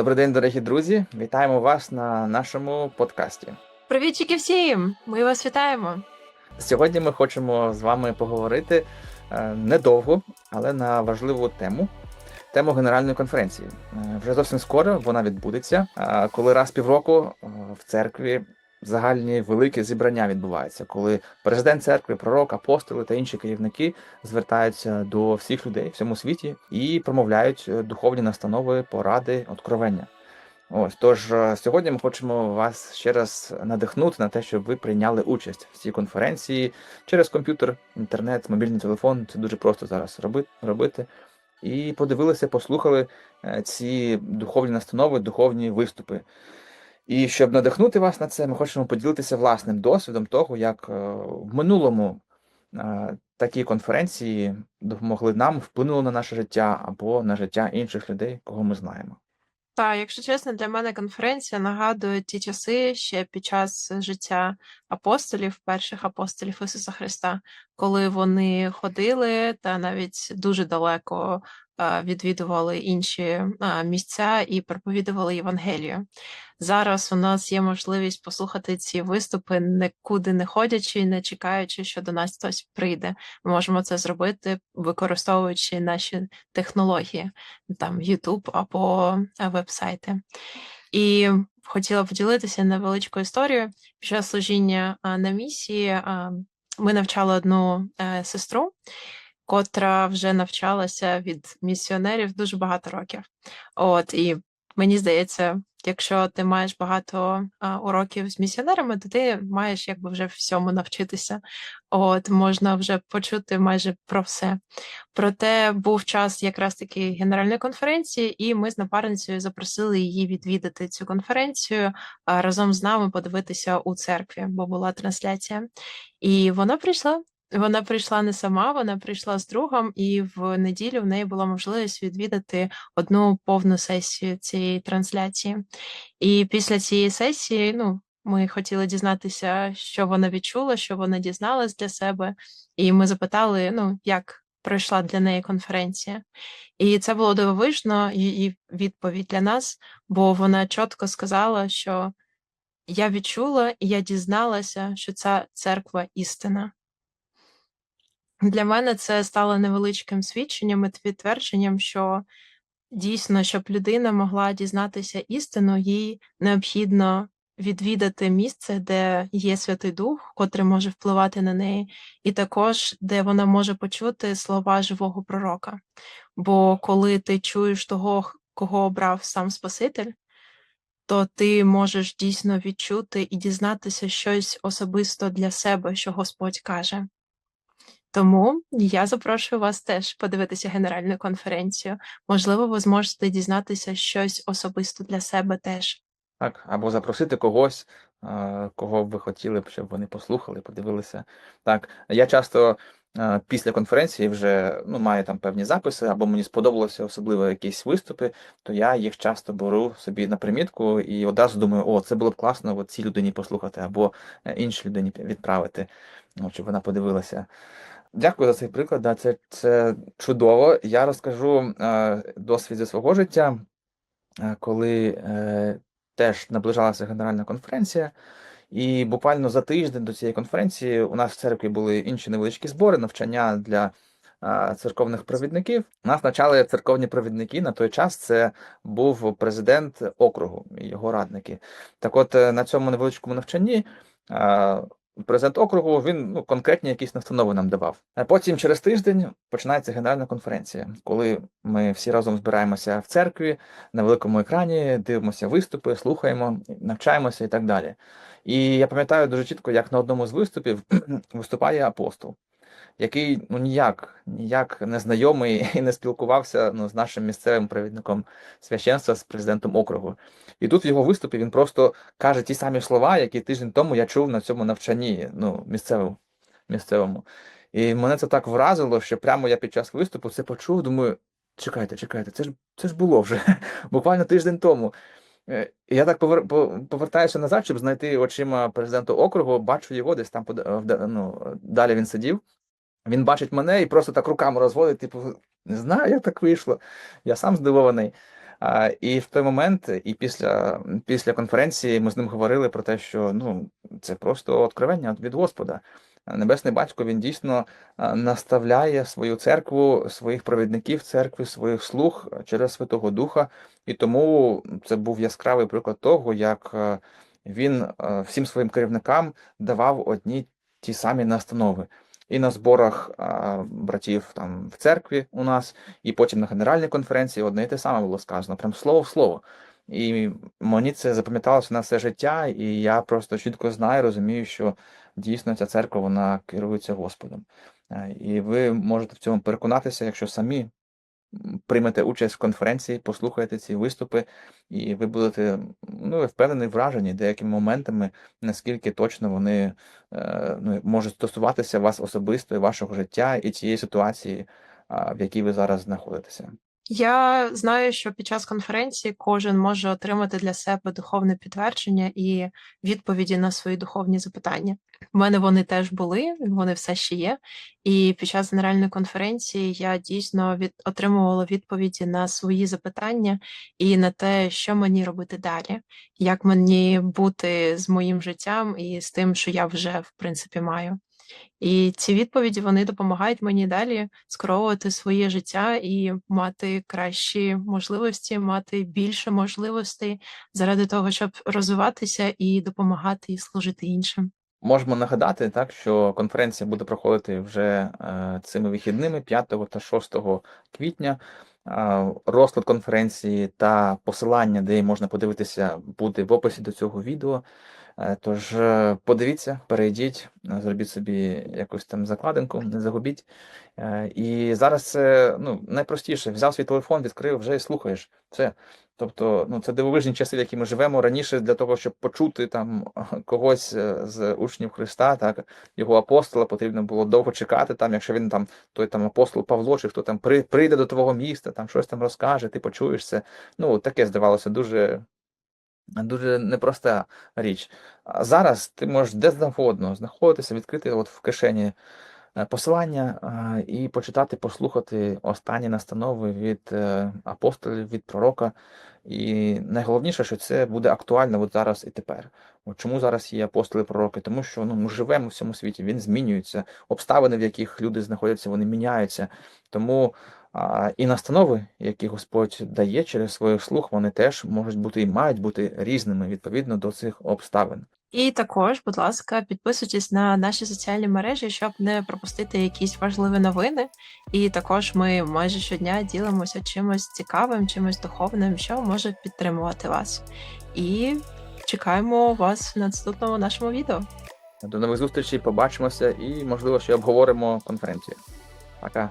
Добрий день, дорогі друзі! Вітаємо вас на нашому подкасті. Привітчики всім! Ми вас вітаємо. Сьогодні ми хочемо з вами поговорити е, недовго, але на важливу тему. Тему генеральної конференції. Е, Вже зовсім скоро вона відбудеться, е, коли раз півроку в церкві загальні великі зібрання відбуваються, коли президент церкви, пророк, апостоли та інші керівники звертаються до всіх людей в всьому світі і промовляють е, духовні настанови, поради, откровення. Ось тож е, сьогодні ми хочемо вас ще раз надихнути на те, щоб ви прийняли участь в цій конференції через комп'ютер, інтернет, мобільний телефон. Це дуже просто зараз робити. І подивилися, послухали е, ці духовні настанови, духовні виступи. І щоб надихнути вас на це, ми хочемо поділитися власним досвідом того, як е, в минулому е, такі конференції допомогли нам, вплинули на наше життя або на життя інших людей, кого ми знаємо. Та, якщо чесно, для мене конференція нагадує ті часи ще під час життя апостолів, перших апостолів Ісуса Христа, коли вони ходили та навіть дуже далеко відвідували інші місця і проповідували Євангелію. Зараз у нас є можливість послухати ці виступи, нікуди не ходячи, не чекаючи, що до нас хтось прийде. Ми можемо це зробити, використовуючи наші технології, там YouTube або веб-сайти. І хотіла поділитися невеличкою історією. Під час служіння на місії ми навчали одну е, сестру, котра вже навчалася від місіонерів дуже багато років. От і мені здається, якщо ти маєш багато а, уроків з місіонерами, то ти маєш якби вже всьому навчитися. От можна вже почути майже про все. Проте був час якраз таки генеральної конференції, і ми з напарницею запросили її відвідати цю конференцію а, разом з нами подивитися у церкві, бо була трансляція. І вона прийшла. Вона прийшла не сама, вона прийшла з другом, і в неділю в неї була можливість відвідати одну повну сесію цієї трансляції. І після цієї сесії, ну, ми хотіли дізнатися, що вона відчула, що вона дізналась для себе. І ми запитали, ну, як пройшла для неї конференція. І це було дивовижно, її відповідь для нас, бо вона чітко сказала, що я відчула і я дізналася, що ця церква істина. Для мене це стало невеличким свідченням і підтвердженням, що дійсно, щоб людина могла дізнатися істину, їй необхідно відвідати місце, де є Святий Дух, котрий може впливати на неї, і також де вона може почути слова живого пророка. Бо коли ти чуєш того, кого обрав сам Спаситель, то ти можеш дійсно відчути і дізнатися щось особисто для себе, що Господь каже. Тому я запрошую вас теж подивитися генеральну конференцію. Можливо, ви зможете дізнатися щось особисто для себе теж. Так, або запросити когось, е, кого б ви хотіли б, щоб вони послухали, подивилися. Так, я часто е, після конференції вже ну, маю там певні записи, або мені сподобалося особливо якісь виступи, то я їх часто беру собі на примітку і одразу думаю, о, це було б класно от цій людині послухати, або е, іншій людині відправити, щоб вона подивилася. Дякую за цей приклад. Да, це, це чудово. Я розкажу е, досвід зі свого життя, е, коли е, теж наближалася генеральна конференція, і буквально за тиждень до цієї конференції у нас в церкві були інші невеличкі збори, навчання для а, церковних провідників. Нас навчали церковні провідники. На той час це був президент округу і його радники. Так от е, на цьому невеличкому навчанні. а, Президент округу він ну, конкретні якісь настанови нам давав. А потім через тиждень починається генеральна конференція, коли ми всі разом збираємося в церкві на великому екрані, дивимося виступи, слухаємо, навчаємося і так далі. І я пам'ятаю дуже чітко, як на одному з виступів виступає апостол, який ну ніяк, ніяк не знайомий і не спілкувався ну, з нашим місцевим провідником священства, з президентом округу. І тут в його виступі він просто каже ті самі слова, які тиждень тому я чув на цьому навчанні, ну, місцевому. місцевому. І мене це так вразило, що прямо я під час виступу це почув, думаю, чекайте, чекайте, це ж це ж було вже буквально тиждень тому. Е, я так повер, повертаюся назад, щоб знайти очима президента округу, бачу його десь там ну, далі він сидів. Він бачить мене і просто так руками розводить, типу, не знаю, як так вийшло. Я сам здивований. А, і в той момент, і після, після конференції ми з ним говорили про те, що ну, це просто откровення від Господа. Небесний батько він дійсно наставляє свою церкву, своїх провідників церкви, своїх слуг через Святого Духа. І тому це був яскравий приклад того, як він всім своїм керівникам давав одні ті самі настанови. І на зборах а, братів там в церкві у нас, і потім на генеральній конференції одне і те саме було сказано, прям слово в слово. І мені це запам'яталося на все життя, і я просто чітко знаю, розумію, що дійсно ця церква вона керується Господом. Е, І ви можете в цьому переконатися, якщо самі приймете участь в конференції, послухаєте ці виступи, і ви будете ну, впевнені, вражені деякими моментами, наскільки точно вони е, ну, можуть стосуватися вас особисто вашого життя і тієї ситуації, в якій ви зараз знаходитеся. Я знаю, що під час конференції кожен може отримати для себе духовне підтвердження і відповіді на свої духовні запитання. У мене вони теж були, вони все ще є. І під час генеральної конференції я дійсно від отримувала відповіді на свої запитання і на те, що мені робити далі, як мені бути з моїм життям і з тим, що я вже в принципі маю. І ці відповіді вони допомагають мені далі скеровувати своє життя і мати кращі можливості, мати більше можливостей заради того, щоб розвиватися і допомагати і служити іншим. Можемо нагадати, так, що конференція буде проходити вже е, цими вихідними 5 та 6 квітня. Розклад конференції та посилання, де її можна подивитися, буде в описі до цього відео. Е, Тож е, подивіться, перейдіть, зробіть собі якусь там закладинку, не загубіть. І зараз це ну, найпростіше. Взяв свій телефон, відкрив, вже і слухаєш. Все. Тобто, ну, це дивовижні часи, в які ми живемо. Раніше для того, щоб почути там когось е, з учнів Христа, так, його апостола, потрібно було довго чекати, там, якщо він там, той там апостол Павло, чи хто там при- прийде до твого міста, там щось там розкаже, ти почуєш це. Ну, таке здавалося дуже, дуже непроста річ. А зараз ти можеш де завгодно знаходитися, відкрити от в кишені посилання і почитати, послухати останні настанови від е, апостолів, від пророка. І найголовніше, що це буде актуально от зараз і тепер. От чому зараз є апостоли пророки? Тому що ну, ми живемо в цьому світі, він змінюється, обставини, в яких люди знаходяться, вони міняються. Тому а, і настанови, які Господь дає через своїх слух, вони теж можуть бути і мають бути різними відповідно до цих обставин. І також, будь ласка, підписуйтесь на наші соціальні мережі, щоб не пропустити якісь важливі новини. І також ми майже щодня ділимося чимось цікавим, чимось духовним, що може підтримувати вас. І чекаємо вас в наступному нашому відео. До нових зустрічей, побачимося і, можливо, ще обговоримо конференцію. Пока.